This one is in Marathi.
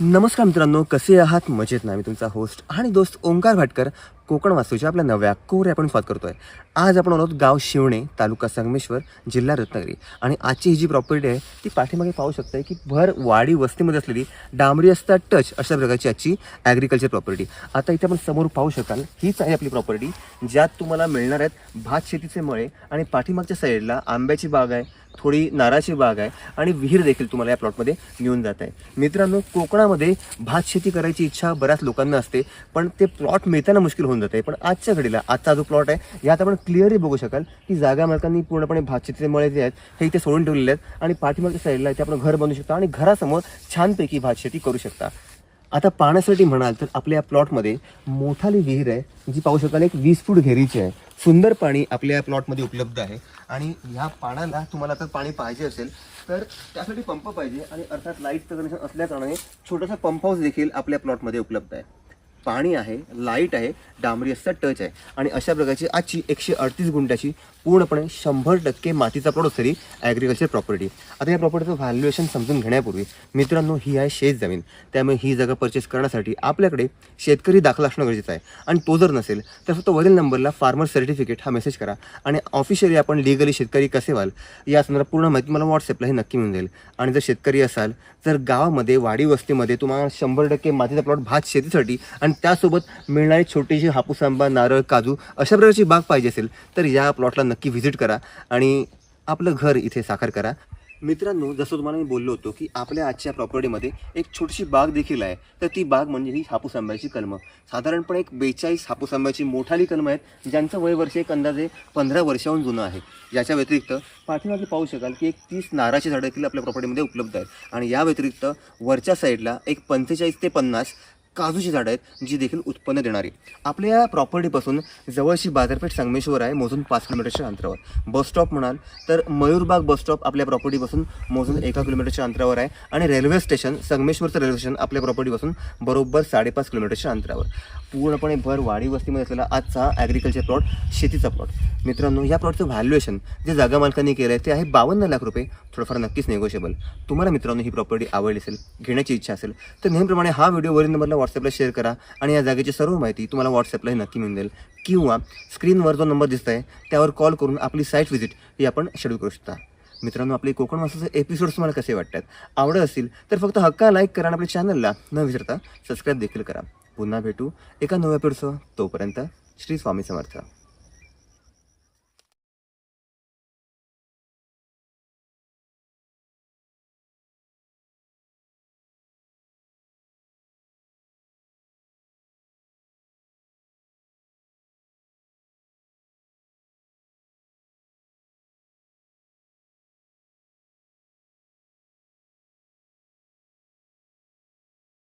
नमस्कार मित्रांनो कसे आहात? मजेत ना मी तुमचा होस्ट आणि दोस्त ओंकार भाटकर कोकण वास्तूच्या आपल्या नव्या कोर आपण स्वागत करतोय. आज आपण आलो गाव शिवणे तालुका संगमेश्वर जिल्हा रत्नागिरी. आणि आजची ही जी प्रॉपर्टी आहे ती पाठीमागे पाहू शकताय की भर वाडी वस्तीमध्ये असलेली डांबरी असता टच अशा प्रकारची आजची ॲग्रिकल्चर प्रॉपर्टी आता इथे आपण समोर पाहू शकाल हीच आहे आपली प्रॉपर्टी ज्यात तुम्हाला मिळणार आहेत भात शेतीचे मळे आणि पाठीमागच्या साईडला आंब्याची बाग आहे. थोडी नाराची बाग आहे आणि विहीर देखील तुम्हाला या प्लॉटमध्ये मिळून जात आहे. मित्रांनो कोकणामध्ये भात शेती करायची इच्छा बऱ्याच लोकांना असते पण ते प्लॉट मिळताना मुश्किल होऊन जाते. पण आजच्या घडीला आजचा जो प्लॉट आहे यात आपण क्लिअरली बघू शकाल की जागा मालकांनी पूर्णपणे भात शेतीचे मळे जे आहेत हे इथे सोडून ठेवलेले आहेत आणि पाठीमागच्या साईडला इथे आपण घर बनवू शकता आणि घरासमोर छानपैकी भात शेती करू शकता. आता पाण्यासाठी म्हणाल तर आपल्या या प्लॉटमध्ये मोठाली विहीर आहे जी पाहू शकाल एक वीस फूट घेरीची आहे. सुंदर पाणी आपल्या या प्लॉटमध्ये उपलब्ध आहे. आणि ह्या पाण्याला तुम्हाला आता पाणी पाहिजे असेल तर त्यासाठी पंप पाहिजे आणि अर्थात लाईटचं कनेक्शन असल्याकारणाने छोटासा पंप हाऊस देखील आपल्या प्लॉटमध्ये उपलब्ध आहे. पाणी आहे लाइट आहे डांबरी असता टच आहे. आणि अशा प्रकारची आजची एकशे अडतीस गुंठ्याची पूर्णपणे शंभर टक्के मातीचा प्रॉडक्ट तरी ॲग्रिकल्चर प्रॉपर्टी आता या प्रॉपर्टीचं व्हॅल्युएशन समजून घेण्यापूर्वी मित्रांनो ही आहे शेत जमीन. त्यामुळे ही जागा परचेस करण्यासाठी आपल्याकडे शेतकरी दाखला असणं गरजेचं आहे. आणि तो जर नसेल तर फक्त वरील नंबरला फार्मर सर्टिफिकेट हा मेसेज करा. आणि ऑफिशियली आपण लिगली शेतकरी कसे व्हाल या संदर्भात पूर्ण माहिती मला व्हॉट्सअपला हे नक्की मिळून जाईल आणि जर शेतकरी असाल तर गावामध्ये वाडी वस्तीमध्ये तुम्हाला शंभर टक्के मातीचा प्लॉट भात शेतीसाठी आणि त्यासोबत मिळणारी छोटीशी हापूस आंबा नारळ काजू अशा प्रकारची बाग पाहिजे असेल तर या प्लॉटला नक्की व्हिजिट करा आणि आपलं घर इथे साकार करा. मित्रांनो जसं तुम्हाला मी बोललो होतो की आपल्या आजच्या प्रॉपर्टीमध्ये एक छोटीशी बाग देखील आहे. तर ती बाग म्हणजे ही हापूस आंब्याची कलमं. साधारणपणे एक बेचाळीस हापूस आंब्याची मोठाली कलमं आहेत ज्यांचं वय वर्ष एक अंदाजे पंधरा वर्षाहून जुनं आहे. याच्या व्यतिरिक्त पाठीमागे पाहू शकाल की एक तीस नाराची झाडं देखील आपल्या प्रॉपर्टीमध्ये उपलब्ध आहेत. आणि या व्यतिरिक्त वरच्या साईडला एक पंचेचाळीस ते पन्नास काजूची झाडं आहेत जी देखील उत्पन्न देणारी. आपल्या या प्रॉपर्टीपासून जवळची बाजारपेठ संगमेश्वर आहे मोजून पाच किलोमीटरच्या अंतरावर. बस स्टॉप म्हणाल तर मयूरबाग बस स्टॉप आपल्या प्रॉपर्टीपासून मोजून एका किलोमीटरच्या अंतरावर आहे आणि रेल्वे स्टेशन संगमेश्वरचं रेल्वे स्टेशन आपल्या प्रॉपर्टीपासून बरोबर साडेपाच किलोमीटरच्या अंतरावर. पूर्णपणे भर वाडी वस्तीमध्ये असलेला आजचा ॲग्रिकल्चर प्लॉट शेतीचा प्लॉट मित्रांनो या प्लॉटचं व्हॅल्युएशन जे जागा मालकांनी केलं आहे ते आहे बावन्न लाख रुपये थोडंफार नक्कीच निगोशिएबल तुम्हाला मित्रांनो ही प्रॉपर्टी आवडली असेल घेण्याची इच्छा असेल तर नेहमीप्रमाणे हा व्हिडिओ वरील नंबरला व्हॉट्सअपला शेअर करा आणि या जागेची सर्व माहिती तुम्हाला व्हॉट्सअपलाही नक्की मिळून जाईल. किंवा स्क्रीनवर जो नंबर दिसत आहे त्यावर कॉल करून आपली साईट व्हिजिट ही आपण शेड्यूल करू शकता. मित्रांनो आपले कोकण वासाचे एपिसोड्स तुम्हाला कसे वाटतात आवडत असतील तर फक्त हक्का लाईक करा आणि आपल्या चॅनलला न विसरता सबस्क्राईब देखील करा. पुन्हा भेटू एका नव्या एपिसोडसह तोपर्यंत श्री स्वामी समर्थ.